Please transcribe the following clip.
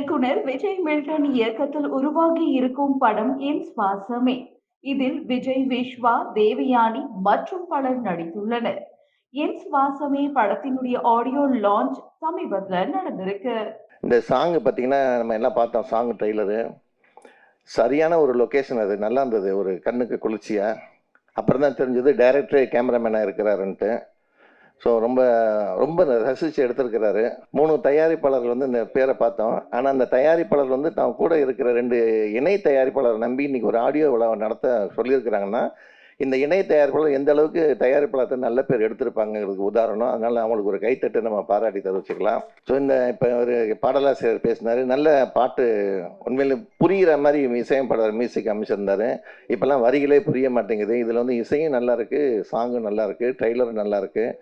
இயக்குனர் விஜய் மில்டன் இயக்கத்தில் உருவாகி இருக்கும் படம் என் சுவாசமே. இதில் விஜய் விஸ்வா தேவயானி மற்றும் பலர் நடித்துள்ளனர். என் சுவாசமே படத்தினுடைய ஆடியோ லான்ச் சமீபத்தில் நடந்திருக்கு. இந்த சாங் பார்த்தீங்கன்னா நம்ம எல்லாம் பார்த்தோம் சாங் ட்ரெய்லரு. சரியான ஒரு லொக்கேஷன் அது நல்லா இருந்தது ஒரு கண்ணுக்கு குளிர்ச்சியாக அப்புறம் தான் தெரிஞ்சது டைரக்டரே கேமராமேனாக இருக்கிறாருன்ட்டு. ஸோ ரொம்ப ரொம்ப ரசித்து எடுத்திருக்கிறாரு. மூணு தயாரிப்பாளர்கள் வந்து இந்த பேரை பார்த்தோம். ஆனால் அந்த தயாரிப்பாளர் வந்து தான் கூட இருக்கிற ரெண்டு இணை தயாரிப்பாளர் நம்பி இன்னைக்கு ஒரு ஆடியோ விழாவை நடத்த சொல்லியிருக்கிறாங்கன்னா இந்த இணை தயாரிப்பாளர் எந்த அளவுக்கு தயாரிப்பாளர்கிட்ட நல்ல பேர் எடுத்திருப்பாங்கிறதுக்கு உதாரணம். அதனால் அவங்களுக்கு ஒரு கைத்தட்டு நம்ம பாராட்டி தெரிவிச்சுக்கலாம். ஸோ இந்த இப்போ ஒரு பாடலாசிரியர் பேசினார். நல்ல பாட்டு உண்மையில் புரிகிற மாதிரி இசையமைப்பாளர் மியூசிக் அமைச்சிருந்தாரு. இப்போல்லாம் வரிகளே புரிய மாட்டேங்குது. இதில் வந்து இசையும் நல்லா இருக்குது சாங்கும் நல்லா இருக்குது ட்ரெய்லரும் நல்லா இருக்குது